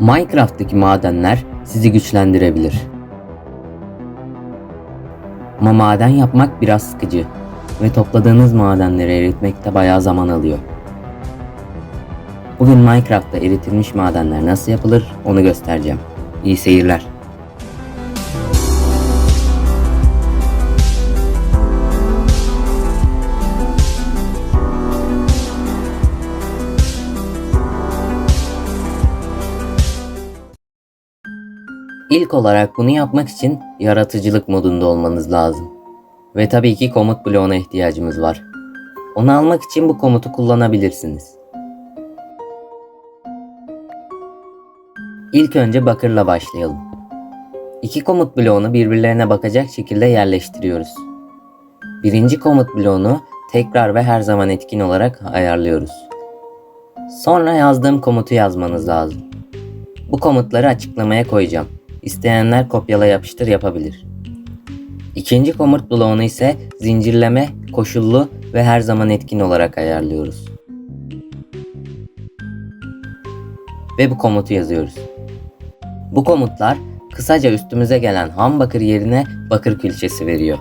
Minecraft'taki madenler sizi güçlendirebilir. Ama maden yapmak biraz sıkıcı ve topladığınız madenleri eritmekte bayağı zaman alıyor. Bugün Minecraft'ta eritilmiş madenler nasıl yapılır onu göstereceğim. İyi seyirler. İlk olarak bunu yapmak için yaratıcılık modunda olmanız lazım. Ve tabii ki komut bloğuna ihtiyacımız var. Onu almak için bu komutu kullanabilirsiniz. İlk önce bakırla başlayalım. İki komut bloğunu birbirlerine bakacak şekilde yerleştiriyoruz. Birinci komut bloğunu tekrar ve her zaman etkin olarak ayarlıyoruz. Sonra yazdığım komutu yazmanız lazım. Bu komutları açıklamaya koyacağım. İsteyenler kopyala yapıştır yapabilir. İkinci komut bloğunu ise zincirleme, koşullu ve her zaman etkin olarak ayarlıyoruz. Ve bu komutu yazıyoruz. Bu komutlar kısaca üstümüze gelen ham bakır yerine bakır külçesi veriyor.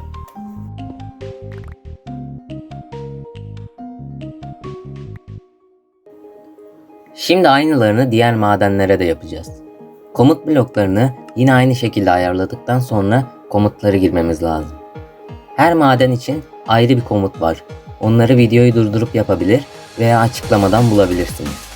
Şimdi aynılarını diğer madenlere de yapacağız. Komut bloklarını yine aynı şekilde ayarladıktan sonra komutları girmemiz lazım. Her maden için ayrı bir komut var. Onları videoyu durdurup yapabilir veya açıklamadan bulabilirsiniz.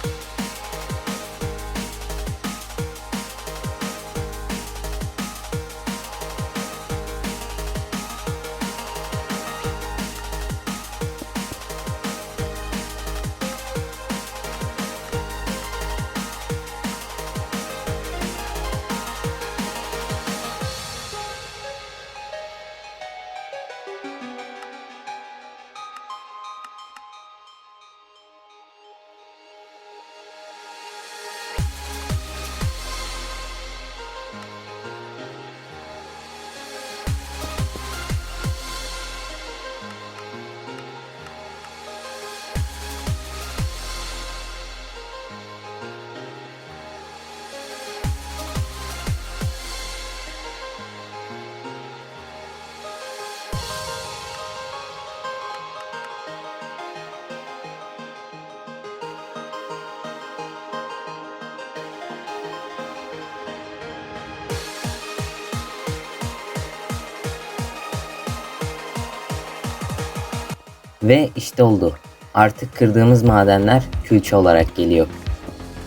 Ve işte oldu. Artık kırdığımız madenler külçe olarak geliyor.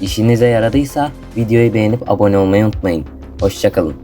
İşinize yaradıysa videoyu beğenip abone olmayı unutmayın. Hoşçakalın.